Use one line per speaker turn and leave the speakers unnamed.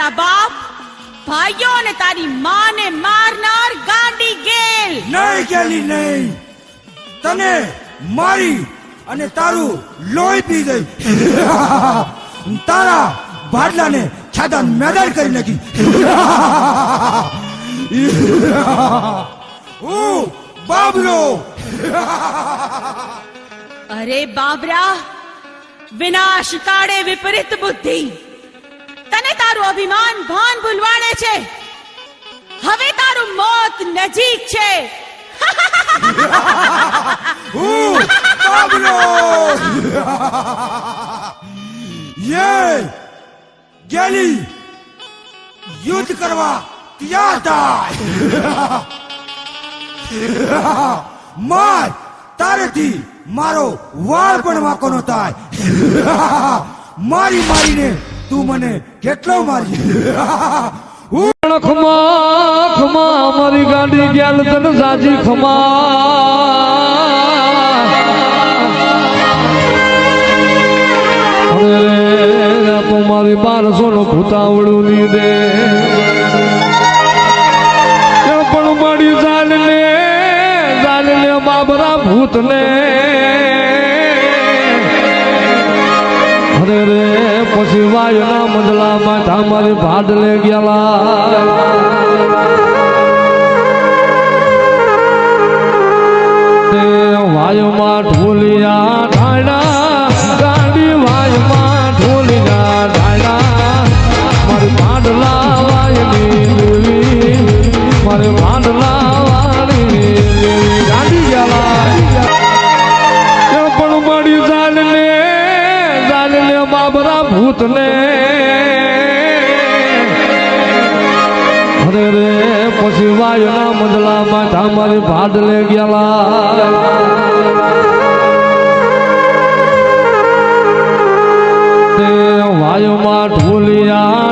તારા બાપ ભાઈઓ અને તારી માને મારનાર ગાંડી ગેલ.
નહીં ગેલી નહીં. તને મારી અને તારું લોહી પી ગઈ. તારા ભાડલાને છાદા મેદાન કરી નાખી. હું બાબલો.
અરે બાબરા વિનાશ કાળે વિપરીત બુદ્ધિ. તને તારું અભિમાન ભાન ભૂલવાડે છે, હવે તારું મોત નજીક છે.
હું બાબલો યે ગેલી યુદ્ધ કરવા તૈયાર થાય. માર તારેથી મારો વાળ પણ વાંકો નો થાય. મારી મારીને તું મને કેટલો મારી
ખમા ખમા અમારી ગાડી ગેલ તન સાજી ખમા. મારી બારસો નો ભૂતાવડું લીધે પણ મળી જાલ ને જાલ ને બાબરા ભૂત ને અરે રે, પછી વાયુના મંદલામાં તમારી ભાડલે ગયેલા. વાયુમાં ઢોલિયા ઢાળા ગાડી વાયુમાં ઢોલિયા ઢાળા મારી ભાડલા વાયની મારી જાલ ને બાબરા ભૂત ને અરે રે, પછી વાયુના મંડળામાં તમારી ભાડલે ગયેલા. તે વાયુમાં ઢોલિયા